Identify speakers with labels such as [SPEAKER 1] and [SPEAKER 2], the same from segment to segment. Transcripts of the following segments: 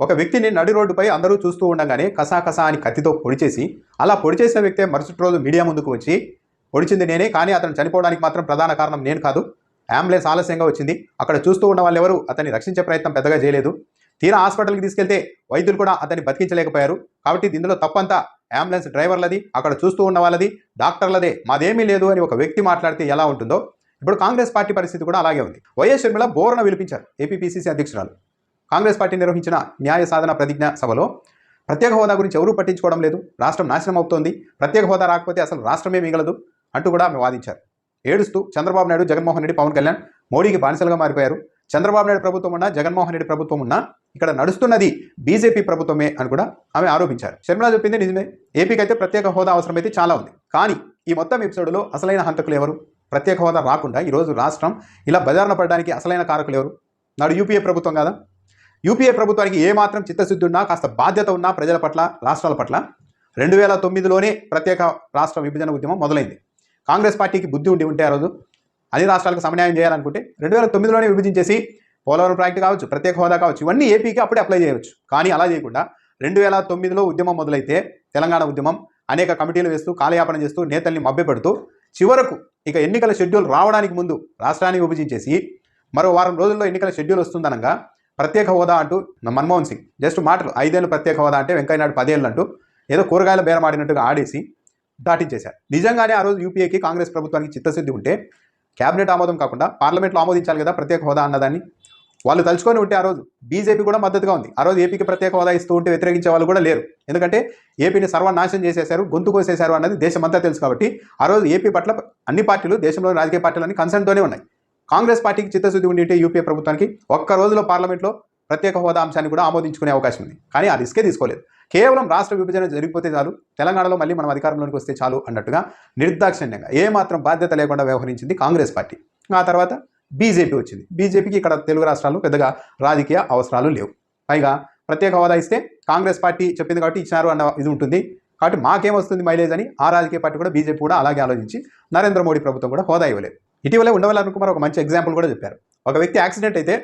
[SPEAKER 1] ఒక వ్యక్తిని నడి రోడ్డుపై అందరూ చూస్తూ ఉండగానే కసాకసా అని కత్తితో పొడి చేసి అలా పొడి చేసిన వ్యక్తే మరుసటి రోజు మీడియా ముందుకు వచ్చి పొడిచింది నేనే కానీ అతను చనిపోవడానికి మాత్రం ప్రధాన కారణం నేను కాదు. అంబులెన్స్ ఆలస్యంగా వచ్చింది. అక్కడ చూస్తూ ఉన్న వాళ్ళు ఎవరు అతన్ని రక్షించే ప్రయత్నం పెద్దగా చేయలేదు. తీరా హాస్పిటల్కి తీసుకెళ్తే వైద్యులు కూడా అతన్ని బతికించలేకపోయారు. కాబట్టి ఇందులో తప్పంతా అంబులెన్స్ డ్రైవర్లది అక్కడ చూస్తూ ఉన్న వాళ్ళది డాక్టర్లదే. మాదేమీ లేదు అని ఒక వ్యక్తి మాట్లాడితే ఎలా ఉంటుందో ఇప్పుడు కాంగ్రెస్ పార్టీ పరిస్థితి కూడా అలాగే ఉంది. వైఎస్ షర్మిల బోరణ విలిపించారు ఏపీపీసీసీ అధ్యక్షురాలు. కాంగ్రెస్ పార్టీ నిర్వహించిన న్యాయ సాధన ప్రతిజ్ఞ సభలో ప్రత్యేక హోదా గురించి ఎవరూ పట్టించుకోవడం లేదు. రాష్ట్రం నాశనం అవుతోంది. ప్రత్యేక హోదా రాకపోతే అసలు రాష్ట్రమే మిగలదు అంటూ కూడా ఆమె వాదించారు. ఏడుస్తూ చంద్రబాబు నాయుడు జగన్మోహన్ రెడ్డి పవన్ కళ్యాణ్ మోడీకి బానిసలుగా మారిపోయారు. చంద్రబాబు నాయుడు ప్రభుత్వం ఉన్నా జగన్మోహన్ రెడ్డి ప్రభుత్వం ఉన్నా ఇక్కడ నడుస్తున్నది బీజేపీ ప్రభుత్వమే అని కూడా ఆమె ఆరోపించారు. శర్మిలా చెప్పింది నిజమే. ఏపీకి అయితే ప్రత్యేక హోదా అవసరమైతే చాలా ఉంది. కానీ ఈ మొత్తం ఎపిసోడ్లో అసలైన హంతకులు ఎవరు? ప్రత్యేక హోదా రాకుండా ఈరోజు రాష్ట్రం ఇలా బజారున పడడానికి అసలైన కారకులు ఎవరు? నాడు యూపీఏ ప్రభుత్వం కాదా? యూపీఏ ప్రభుత్వానికి ఏమాత్రం చిత్తశుద్ధి ఉన్నా కాస్త బాధ్యత ఉన్నా ప్రజల పట్ల రాష్ట్రాల పట్ల రెండు వేల తొమ్మిదిలోనే ప్రత్యేక రాష్ట్ర విభజన ఉద్యమం మొదలైంది. కాంగ్రెస్ పార్టీకి బుద్ధి ఉండి ఉంటే ఆ రోజు అన్ని రాష్ట్రాలకు సమన్యాయం చేయాలనుకుంటే రెండు వేల తొమ్మిదిలోనే విభజించేసి పోలవరం ప్రాజెక్టు కావచ్చు ప్రత్యేక హోదా కావచ్చు ఇవన్నీ ఏపీకి అప్పుడే అప్లై చేయవచ్చు. కానీ అలా చేయకుండా రెండు వేల తొమ్మిదిలో ఉద్యమం మొదలైతే తెలంగాణ ఉద్యమం అనేక కమిటీలు వేస్తూ కాలయాపన చేస్తూ నేతల్ని మభ్యపెడుతూ చివరకు ఇక ఎన్నికల షెడ్యూల్ రావడానికి ముందు రాష్ట్రాన్ని విభజించేసి మరో వారం రోజుల్లో ఎన్నికల షెడ్యూల్ వస్తుందనగా ప్రత్యేక హోదా అంటూ మన్మోహన్ సింగ్. జస్ట్ మాటలు. ఐదేళ్ళు ప్రత్యేక హోదా అంటే వెంకయ్యనాయుడు పదేళ్ళు అంటూ ఏదో కూరగాయల బేరం ఆడినట్టుగా ఆడేసి దాటించేశారు నిజంగానే ఆ రోజు యూపీఏకి కాంగ్రెస్ ప్రభుత్వానికి చిత్తశుద్ధి ఉంటే కేబినెట్ ఆమోదం కాకుండా పార్లమెంట్లో ఆమోదించాలి కదా ప్రత్యేక హోదా అన్నదాన్ని? వాళ్ళు తలుచుకొని ఉంటే ఆ రోజు బీజేపీ కూడా మద్దతుగా ఉంది. ఆ రోజు ఏపీకి ప్రత్యేక హోదా ఇస్తూ ఉంటే వ్యతిరేకించే వాళ్ళు కూడా లేరు. ఎందుకంటే ఏపీని సర్వనాశనం చేసేశారు గొంతు కోసేశారు అన్నది దేశమంతా తెలుసు కాబట్టి ఆ రోజు ఏపీ పట్ల అన్ని పార్టీలు దేశంలోని రాజకీయ పార్టీలన్నీ కన్సర్న్తోనే ఉన్నాయి. కాంగ్రెస్ పార్టీకి చిత్తశుద్ధి ఉండి ఉంటే యూపీఏ ప్రభుత్వానికి ఒక్క రోజులో పార్లమెంట్లో ప్రత్యేక హోదా అంశాన్ని కూడా ఆమోదించుకునే అవకాశం ఉంది. కానీ ఆ రిస్కే తీసుకోలేదు. కేవలం రాష్ట్ర విభజన జరిగిపోతే చాలు తెలంగాణలో మళ్ళీ మనం అధికారంలోకి వస్తే చాలు అన్నట్టుగా నిర్దాక్షిణ్యంగా ఏమాత్రం బాధ్యత లేకుండా వ్యవహరించింది కాంగ్రెస్ పార్టీ. ఆ తర్వాత బీజేపీ వచ్చింది. బీజేపీకి ఇక్కడ తెలుగు రాష్ట్రాల్లో పెద్దగా రాజకీయ అవసరాలు లేవు. పైగా ప్రత్యేక హోదా ఇస్తే కాంగ్రెస్ పార్టీ చెప్పింది కాబట్టి ఇచ్చినారు అన్న ఇది ఉంటుంది. కాబట్టి మాకేమొస్తుంది మైలేజ్ అని ఆ రాజకీయ పార్టీ కూడా బీజేపీ కూడా అలాగే ఆలోచించి నరేంద్ర మోడీ ప్రభుత్వం కూడా హోదా ఇవ్వలేదు. ఇటీవలే ఉండవల్లి అరుణ్ కుమార్ ఒక మంచి ఎగ్జాంపుల్ కూడా చెప్పారు. ఒక వ్యక్తి యాక్సిడెంట్ అయితే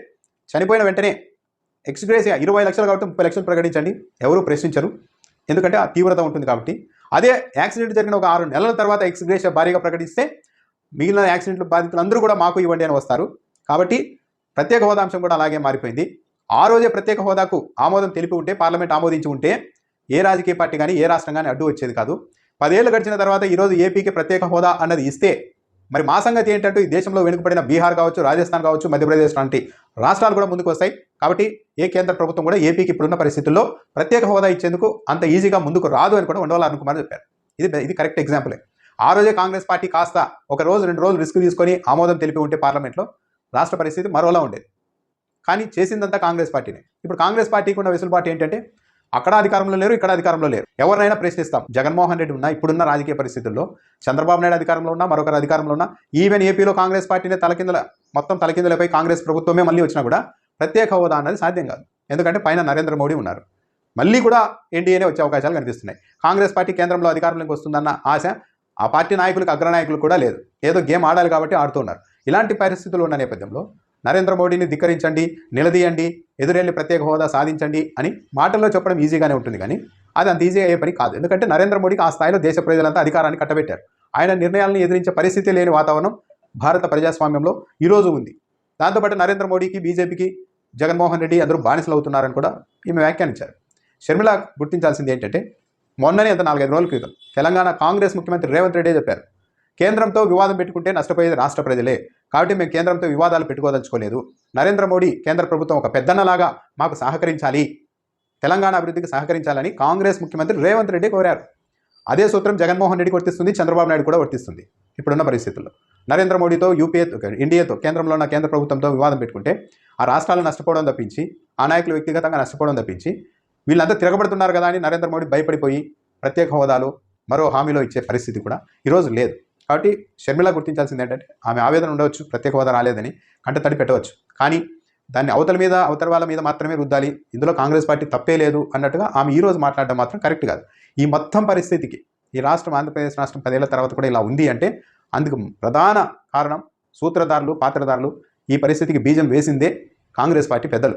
[SPEAKER 1] చనిపోయిన వెంటనే ఎక్స్గ్రేస్ ఇరవై లక్షలు కాబట్టి ముప్పై లక్షలు ప్రకటించండి. ఎవరూ ప్రశ్నించరు. ఎందుకంటే ఆ తీవ్రత ఉంటుంది కాబట్టి. అదే యాక్సిడెంట్ జరిగిన ఒక ఆరు నెలల తర్వాత ఎక్స్గ్రేస్ భారీగా ప్రకటిస్తే మిగిలిన యాక్సిడెంట్లు బాధితులందరూ కూడా మాకు ఇవ్వండి అని వస్తారు. కాబట్టి ప్రత్యేక హోదా అంశం కూడా అలాగే మారిపోయింది. ఆ రోజే ప్రత్యేక హోదాకు ఆమోదం తెలిపి ఉంటే పార్లమెంట్ ఆమోదించి ఉంటే ఏ రాజకీయ పార్టీ కానీ ఏ రాష్ట్రం కానీ అడ్డు వచ్చేది కాదు. పదేళ్ళు గడిచిన తర్వాత ఈరోజు ఏపీకి ప్రత్యేక హోదా అన్నది ఇస్తే మరి మా సంగతి ఏంటంటే ఈ దేశంలో వెనుకబడిన బీహార్ కావచ్చు రాజస్థాన్ కావచ్చు మధ్యప్రదేశ్ లాంటి రాష్ట్రాలు కూడా ముందుకు వస్తాయి. కాబట్టి ఏ కేంద్ర ప్రభుత్వం కూడా ఏపీకి ఇప్పుడున్న పరిస్థితుల్లో ప్రత్యేక హోదా ఇచ్చేందుకు అంత ఈజీగా ముందుకు రాదు అని కూడా ఉండవల్లి అరుణ్ కుమార్ చెప్పారు. ఇది ఇది కరెక్ట్ ఎగ్జాంపులే. ఆ రోజే కాంగ్రెస్ పార్టీ కాస్త ఒక రోజు రెండు రోజులు రిస్క్ తీసుకొని ఆమోదం తెలిపి ఉంటే పార్లమెంట్లో రాష్ట్ర పరిస్థితి మరోలా ఉండేది. కానీ చేసిందంతా కాంగ్రెస్ పార్టీనే. ఇప్పుడు కాంగ్రెస్ పార్టీకి ఉన్న వెసులుబాటు ఏంటంటే అక్కడ అధికారంలో లేరు ఇక్కడ అధికారంలో లేరు. ఎవరినైనా ప్రశ్నిస్తాం. జగన్మోహన్ రెడ్డి ఉన్నా ఇప్పుడున్న రాజకీయ పరిస్థితుల్లో చంద్రబాబు నాయుడు అధికారంలో ఉన్నా మరొకరు అధికారంలో ఉన్నా ఈవెన్ ఏపీలో కాంగ్రెస్ పార్టీనే తలకిందల మొత్తం తలకిందులపై కాంగ్రెస్ ప్రభుత్వమే మళ్ళీ వచ్చినా కూడా ప్రత్యేక హోదా అన్నది సాధ్యం కాదు. ఎందుకంటే పైన నరేంద్ర మోడీ ఉన్నారు. మళ్ళీ కూడా ఎన్డీఏనే వచ్చే అవకాశాలు కనిపిస్తున్నాయి. కాంగ్రెస్ పార్టీ కేంద్రంలో అధికారంలోకి వస్తుందన్న ఆశ ఆ పార్టీ నాయకులకు అగ్రనాయకులు కూడా లేదు. ఏదో గేమ్ ఆడాలి కాబట్టి ఆడుతున్నారు ఇలాంటి పరిస్థితులు ఉన్న నేపథ్యంలో నరేంద్ర మోడీని ధిక్కరించండి నిలదీయండి ఎదురెళ్ళి ప్రత్యేక హోదా సాధించండి అని మాటల్లో చెప్పడం ఈజీగానే ఉంటుంది కానీ అది అంత ఈజీ అయ్యే పని కాదు. ఎందుకంటే నరేంద్ర మోడీకి ఆ స్థాయిలో దేశ ప్రజలంతా అధికారాన్ని కట్టబెట్టారు. ఆయన నిర్ణయాలను ఎదిరించే పరిస్థితి లేని వాతావరణం భారత ప్రజాస్వామ్యంలో ఈరోజు ఉంది. దాంతోపాటు నరేంద్ర మోడీకి బీజేపీకి జగన్మోహన్ రెడ్డి అందరూ బానిసలు అవుతున్నారని కూడా ఈమె వ్యాఖ్యానించారు. షర్మిల గుర్తించాల్సింది ఏంటంటే మొన్ననే అంత నాలుగైదు రోజుల క్రితం తెలంగాణ కాంగ్రెస్ ముఖ్యమంత్రి రేవంత్ రెడ్డి చెప్పారు కేంద్రంతో వివాదం పెట్టుకుంటే నష్టపోయేది రాష్ట్ర ప్రజలే. కాబట్టి మేము కేంద్రంతో వివాదాలు పెట్టుకోదలుచుకోలేదు. నరేంద్ర మోడీ కేంద్ర ప్రభుత్వం ఒక పెద్దన్నలాగా మాకు సహకరించాలి. తెలంగాణ అభివృద్ధికి సహకరించాలని కాంగ్రెస్ ముఖ్యమంత్రి రేవంత్ రెడ్డి కోరారు. అదే సూత్రం జగన్మోహన్ రెడ్డికి వర్తిస్తుంది చంద్రబాబు నాయుడు కూడా వర్తిస్తుంది ఇప్పుడున్న పరిస్థితుల్లో నరేంద్ర మోడీతో యూపీఏతో ఇండియాతో కేంద్రంలో ఉన్న కేంద్ర ప్రభుత్వంతో వివాదం పెట్టుకుంటే ఆ రాష్ట్రాలు నష్టపోవడం తప్పించి ఆ నాయకులు వ్యక్తిగతంగా నష్టపోవడం తప్పించి వీళ్ళంతా తిరగబడుతున్నారు కదా అని నరేంద్ర మోడీ భయపడిపోయి ప్రత్యేక హోదాలు మరో హామీలో ఇచ్చే పరిస్థితి కూడా ఈరోజు లేదు. కాబట్టి షర్మిల గుర్తించాల్సింది ఏంటంటే ఆమె ఆవేదన ఉండవచ్చు ప్రత్యేక హోదా రాలేదని కంట తడి పెట్టవచ్చు. కానీ దాన్ని అవతల మీద అవతల వాళ్ళ మీద మాత్రమే రుద్దాలి ఇందులో కాంగ్రెస్ పార్టీ తప్పే లేదు అన్నట్టుగా ఆమె ఈ రోజు మాట్లాడడం మాత్రం కరెక్ట్ కాదు. ఈ మొత్తం పరిస్థితికి ఈ రాష్ట్రం ఆంధ్రప్రదేశ్ రాష్ట్రం పదేళ్ళ తర్వాత కూడా ఇలా ఉంది అంటే అందుకు ప్రధాన కారణం సూత్రధారులు పాత్రధారులు ఈ పరిస్థితికి బీజం వేసిందే కాంగ్రెస్ పార్టీ పెద్దలు.